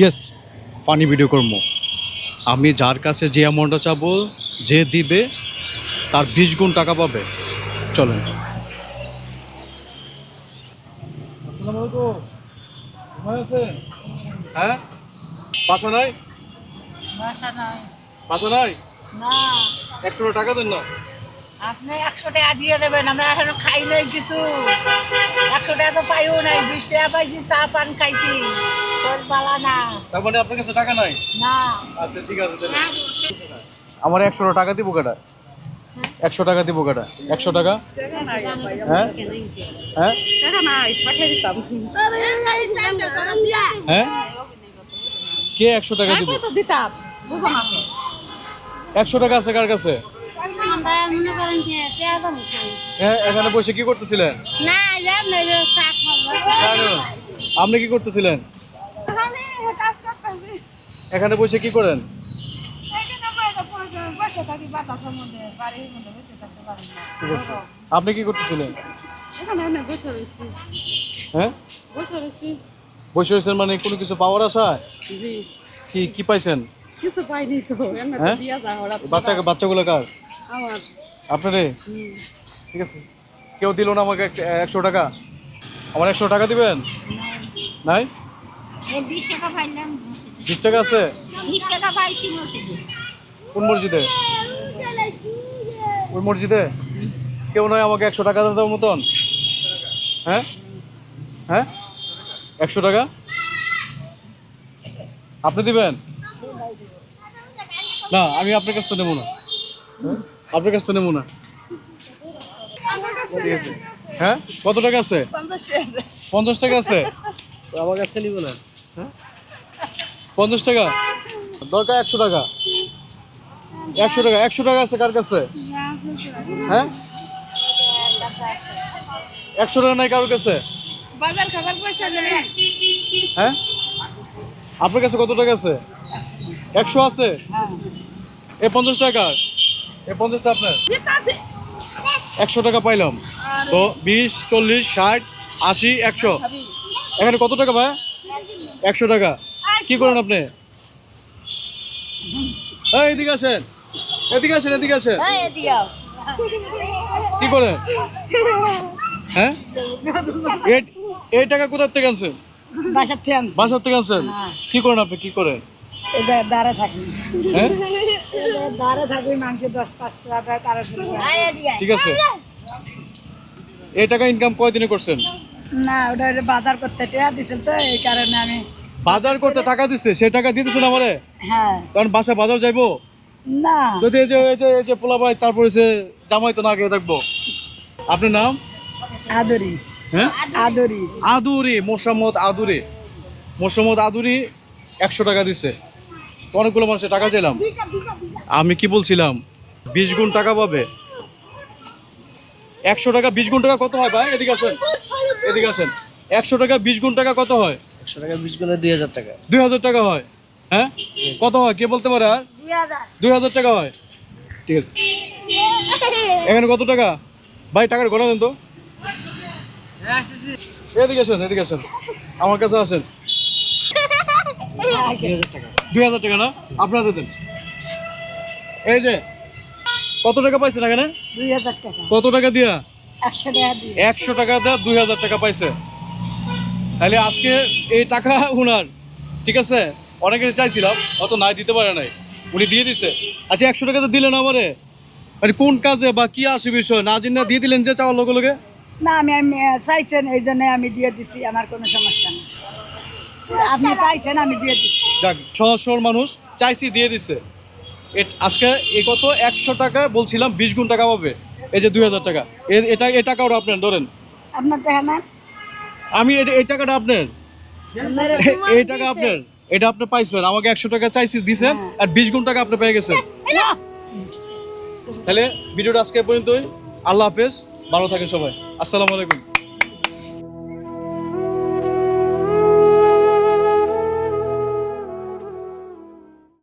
Yes funny video করব। আমি যার কাছে যে অ্যামাউন্টটা চাবো যে দিবে তার বিশ গুণ টাকা পাবে। চলেন। হ্যাঁ? পাশা নাই? বাসা নাই। পাশা নাই? না। একশো টাকা দেন না। আপনি একশো টাকা দিয়ে দেবেন আমরা এখনও খাই নাই কিছু। একশো টাকা তো পাইও নাই বিশ টাকা পাইছি চা পান খাইছি। তোর বালা না। তার মানে আপনার কাছে টাকা নাই? না। আচ্ছা ঠিক আছে আমার একশো টাকা দিব কেটা একশো টাকা দিব কেটা একশো টাকা? হ্যাঁ? হ্যাঁ? হ্যাঁ? কে একশো টাকা দিব? একশো টাকা আছে কার কাছে? হ্যাঁ এখানে বসে কি করতেছিলেন? আপনি কি করতেছিলেন? এখানে বসে কি করেন? আপনি কি করতেছিলেন? হ্যাঁ? বসে রয়েছেন মানে কোনো কিছু পাওয়ার আশায় কি কি পাইছেন? কিছু পাইনি তো হ্যাঁ? বাচ্চা বাচ্চাগুলো কার? আপনারে? ঠিক আছে। কেউ দিল না আমাকে এক- একশো টাকা? আমার একশো টাকা দিবেন? নাই। বিশ টাকা আছে? কোন মসজিদে? ওই মসজিদে? কেউ নয় আমাকে একশো টাকা দেওয়ার মতন। হ্যাঁ? হ্যাঁ? একশো টাকা? আপনি দিবেন? না আমি আপনার কাছ থেকে নেব না। হ্যাঁ? আপনার কাছ থেকে নেব না। ঠিক আছে হ্যাঁ? কত টাকা আছে? পঞ্চাশ টাকা আছে। আমার কাছ থেকে নিব না। হ্যাঁ? পঞ্চাশ টাকা? দরকার একশো টাকা। একশো টাকা একশো টাকা আছে কার কাছে? হ্যাঁ? একশো টাকা নাই কারোর কাছে? বাজার খাবার পয়সা দেবে হ্যাঁ? আপনার কাছে কত টাকা আছে? একশো আছে? এ পঞ্চাশ টাকা এ পঞ্চাশটা আপনার? একশো টাকা পাইলাম। তো বিশ চল্লিশ ষাট আশি একশো। এখানে কত টাকা ভাই? একশো টাকা। কি করেন আপনি? এই, এদিকে আসেন। এদিকে আসেন এদিকে আসেন। কি করেন? হ্যাঁ? এই- এই টাকা কোথার থেকে আনছেন? বাসার থেকে আনছেন? কি করেন আপনি? কি করেন? এই যে দাঁড়ে থাকি হ্যাঁ? দাঁড়ে থাকি মাংস দশ পাঁচ টাকা তেরোশো ঠিক আছে। এই টাকা ইনকাম কয়দিনে করছেন? না ওটা বাজার করতে টাকা দিছিল তো এই কারণে আমি বাজার করতে টাকা দিচ্ছে সেই টাকা দিয়ে আমারে? হ্যাঁ। কারণ বাসা বাজার যাইবো? না। যদি এই যে এই যে এই যে পোলা ভাই তারপরে সে জামাই তো না খেয়ে থাকব। আপনার নাম? আদরি। হ্যাঁ? আদরি। আদুরি মোসাম্মদ আদুরি। মোসাম্মদ আদুরি একশো টাকা দিচ্ছে তো অনেকগুলো মানুষের টাকা চাইলাম। আমি কি বলছিলাম? বিশ গুণ টাকা পাবে। একশো টাকা বিশ গুণ টাকা কত হয় ভাই? এদিকে আসেন। এদিকে আসেন। একশো টাকা বিশ গুণ টাকা কত হয়? একশো টাকা বিশ গুণে দুই হাজার টাকা। দুই হাজার টাকা হয়। হ্যাঁ? কত হয়? কে বলতে পারে আর? দুই হাজার। টাকা হয়। ঠিক আছে। এখানে কত টাকা? ভাই টাকার গণা দেন তো। এদিকে আসেন এদিকে আসেন। আমার কাছে আসেন। দুই হাজার টাকা না? আপনাদের দেন। এই যে কত টাকা পাইছেন এখানে? কত টাকা দিয়া? একশো টাকা দিয়ে। দুই হাজার টাকা পাইছে। তাহলে আজকে এই টাকা উনার ঠিক আছে? অনেকে চাইছিলাম অত নাই দিতে পারে নাই। উনি দিয়ে দিছে। আচ্ছা একশো টাকা তো দিলেন আমারে মানে কোন কাজে বা কি আসে বিষয়? না জেনে দিয়ে দিলেন যে চাওয়ার লগে লগে? না আমি আমি চাইছেন এই জন্য আমি দিয়ে দিছি আমার কোনো সমস্যা নেই। আপনি চাইছেন আমি দিয়ে দিচ্ছি। যাক সহজ সরল মানুষ চাইছি দিয়ে দিছে। আজকে এই কত? একশো টাকা বলছিলাম বিশ গুণ টাকা পাবে। এই যে দুই হাজার টাকা। এ- এটা এই টাকাও আপনার ধরেন। আপনার দেখেন না আমি এটা- এই টাকাটা আপনার। এই টাকা আপনার। এটা আপনি পাইছেন। আমাকে একশো টাকা চাইছি দিছেন আর বিশ গুণ টাকা আপনি পেয়ে গেছেন। তাহলে ভিডিওটা আজকে পর্যন্তই। আল্লাহ হাফেজ। ভালো থাকেন সবাই। আসসালামু আলাইকুম।